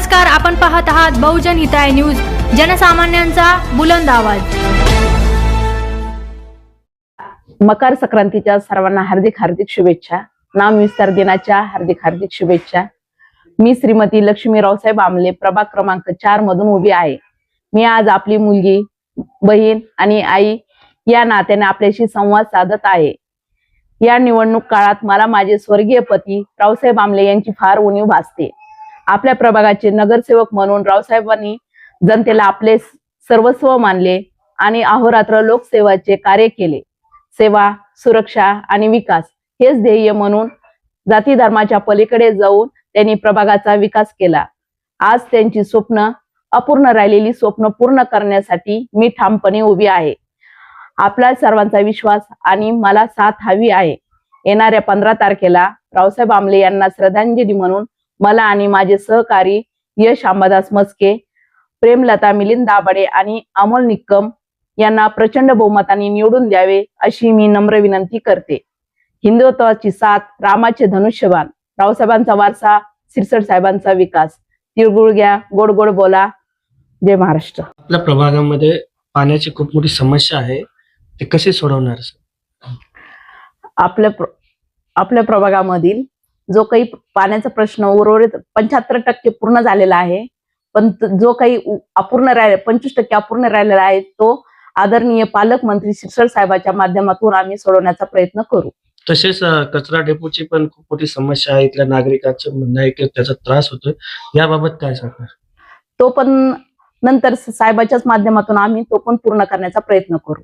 नमस्कार आपण पाहत आहात बहुजन हिताय न्यूज जनसामान्यांचा बुलंद आवाज. मकर संक्रांतीच्या सर्वांना हार्दिक हार्दिक शुभेच्छा. नाम विस्तार दिनाच्या हार्दिक हार्दिक शुभेच्छा. मी श्रीमती लक्ष्मी रावसाहेब आमले प्रभाग क्रमांक चार मधून उभी आहे. मी आज आपली मुलगी बहीण आणि आई या नात्याने आपल्याशी संवाद साधत आहे. या निवडणूक काळात मला माझे स्वर्गीय पती रावसाहेब आमले यांची फार उणीव भासते. आपल्या प्रभागाचे नगरसेवक म्हणून रावसाहेबांनी जनतेला आपले सर्वस्व मानले आणि अहोरात्र लोकसेवाचे कार्य केले. सेवा सुरक्षा आणि विकास हेच ध्येय म्हणून जाती धर्माच्या पलीकडे जाऊन त्यांनी प्रभागाचा विकास केला. आज त्यांची स्वप्न अपूर्ण राहिलेली स्वप्न पूर्ण करण्यासाठी मी ठामपणे उभी आहे. आपला सर्वांचा विश्वास आणि मला साथ हवी आहे. येणाऱ्या पंधरा तारखेला रावसाहेब आमले यांना श्रद्धांजली म्हणून मला आणि माझे सहकारी यश अंबादास मस्के प्रेमलता मिलिंद दाभाडे आणि अमोल निक्कम यांना प्रचंड बहुमताने निवडून द्यावे अशी मी नम्र विनंती करते. हिंदुत्वाची साथ रामाचे धनुष्यबाण रावसाहेबांचा वारसा सिरसड साहेबांचा विकास. तिळगुळ घ्या गोड गोड बोला. जय महाराष्ट्र. आपल्या प्रभागामध्ये पाण्याची खूप मोठी समस्या आहे. ते कसे सोडवणार? आपल्या प्र- आपल्या प्रभागामधील जो काही पाण्याचा प्रश्न उर्वरित पंच्याहत्तर टक्के पूर्ण झालेला आहे पण जो काही अपूर्ण राहिले पंचवीस टक्के अपूर्ण राहिलेला आहे तो आदरणीय पालकमंत्री शिरसड साहेबाच्या माध्यमातून आम्ही सोडवण्याचा प्रयत्न करू. तसेच कचरा डेपोची पण खूप मोठी समस्या आहे इथल्या नागरिकांचं म्हणणं आहे की त्याचा त्रास होतोय. याबाबत काय सांगणार? तो पण नंतर साहेबाच्याच माध्यमातून आम्ही तो पण पूर्ण करण्याचा प्रयत्न करू.